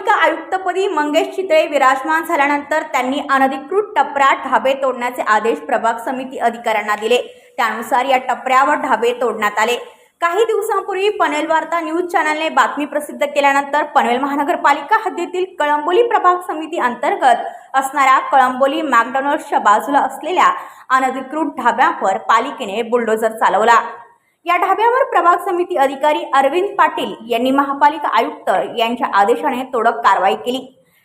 पदी मंगेश चितळे विराजमान झाल्यानंतर त्यांनी अनधिकृत टपऱ्या ढाबे तोडण्याचे आदेश प्रभाग समिती अधिकाऱ्यांना दिले. त्यानुसार या टपऱ्यावर ढाबे तोडण्यात आले. काही दिवसांपूर्वी पनवेल वार्ता न्यूज चॅनलने बातमी प्रसिद्ध केल्यानंतर पनवेल महानगरपालिका हद्दीतील कळंबोली प्रभाग समिती अंतर्गत असणाऱ्या कळंबोली मॅकडॉनल्ड्सच्या बाजूला असलेल्या अनधिकृत ढाब्यावर पालिकेने बुलडोझर चालवला. या ढाब्यावर प्रभाग समिती अधिकारी अरविंद पाटील यांनी महापालिका आयुक्त यांच्या आदेशाने तोडक कारवाई केली.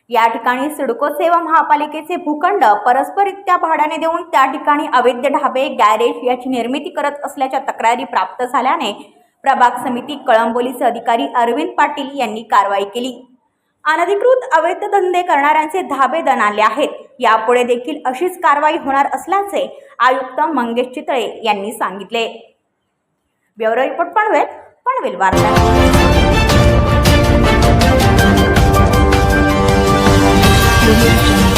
या ठिकाणी सिडको सेवा महापालिकेचे भूखंड परस्पररित्या भाड्याने देऊन त्या ठिकाणी अवैध ढाबे गॅरेज याची निर्मिती करत असल्याच्या तक्रारी प्राप्त झाल्याने प्रभाग समिती कळंबोलीचे अधिकारी अरविंद पाटील यांनी कारवाई केली. अनधिकृत अवैध धंदे करणाऱ्यांचे धाबे दणाले आहेत. यापुढे देखील अशीच कारवाई होणार असल्याचे आयुक्त मंगेश चितळे यांनी सांगितले. ब्युरो रिपोर्ट पनवेल पनवेल वार्ता audio jungle